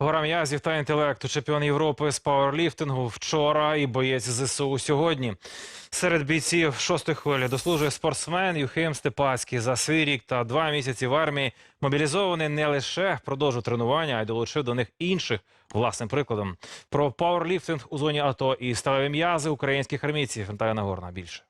Гора м'язів та інтелекту, чемпіон Європи з пауерліфтингу вчора і боєць ЗСУ сьогодні. Серед бійців шостої хвилі дослужує спортсмен Юхим Степацький. За свій рік та два місяці в армії мобілізований не лише продовжив тренування, а й долучив до них інших власним прикладом. Про пауерліфтинг у зоні АТО і сталеві м'язи українських армійців. Наталя Нагорна більше.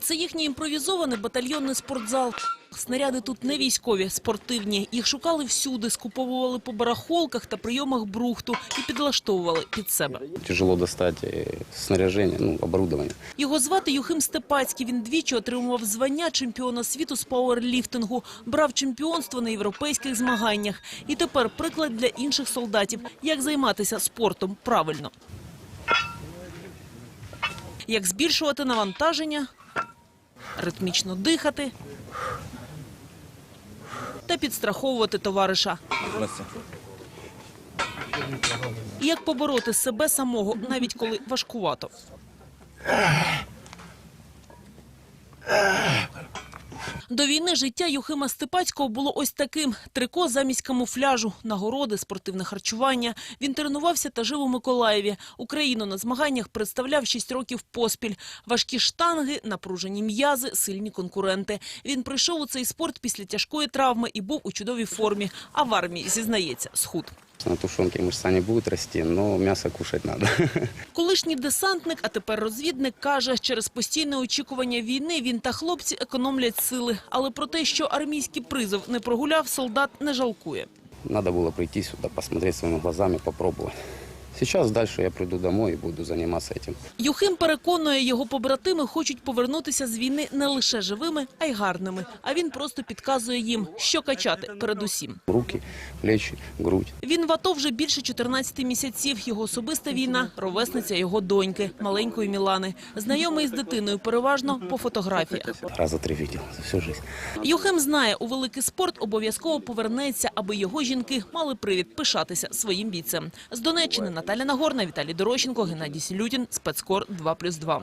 Це їхній імпровізований батальйонний спортзал. Снаряди тут не військові, спортивні. Їх шукали всюди, скуповували по барахолках та прийомах брухту і підлаштовували під себе. Тяжело достать э, снаряжение, ну, оборудование. Його звати Юхим Степацький. Він двічі отримував звання чемпіона світу з пауерліфтингу, брав чемпіонство на європейських змаганнях. І тепер приклад для інших солдатів, як займатися спортом правильно. Як збільшувати навантаження, ритмічно дихати та підстраховувати товариша. Як побороти себе самого, навіть коли важкувато. До війни життя Юхима Степацького було ось таким: трико замість камуфляжу, нагороди, спортивне харчування. Він тренувався та жив у Миколаєві. Україну на змаганнях представляв 6 років поспіль. Важкі штанги, напружені м'язи, сильні конкуренти. Він прийшов у цей спорт після тяжкої травми і був у чудовій формі. А в армії зізнається, схуд. На тушенке мышца не будет расти, но мясо кушать надо. Колишній десантник, а тепер розвідник, каже, через постійне очікування війни він та хлопці економлять сили. Але про те, що армійський призов не прогуляв, солдат не жалкує. Надо було прийти сюди, посмотреть своїми глазами, попробовать. Сейчас дальше я приду домой и буду заниматься этим. Юхим переконує, його побратими хочуть повернутися з війни не лише живими, а й гарними. А він просто підказує їм, що качати передусім. Руки, плечи, грудь. Він в АТО вже більше 14 місяців. Його особиста війна – ровесниця його доньки, маленької Мілани. Знайомий з дитиною переважно по фотографіях. Раза три видел за всю жизнь. Юхим знає, у великий спорт обов'язково повернеться, аби його жінки мали привід пишатися своїм бійцем. З Донеччини Наталя Нагорна, Віталій Дорощенко, Геннадій Сілютін, Спецкор 2+,2.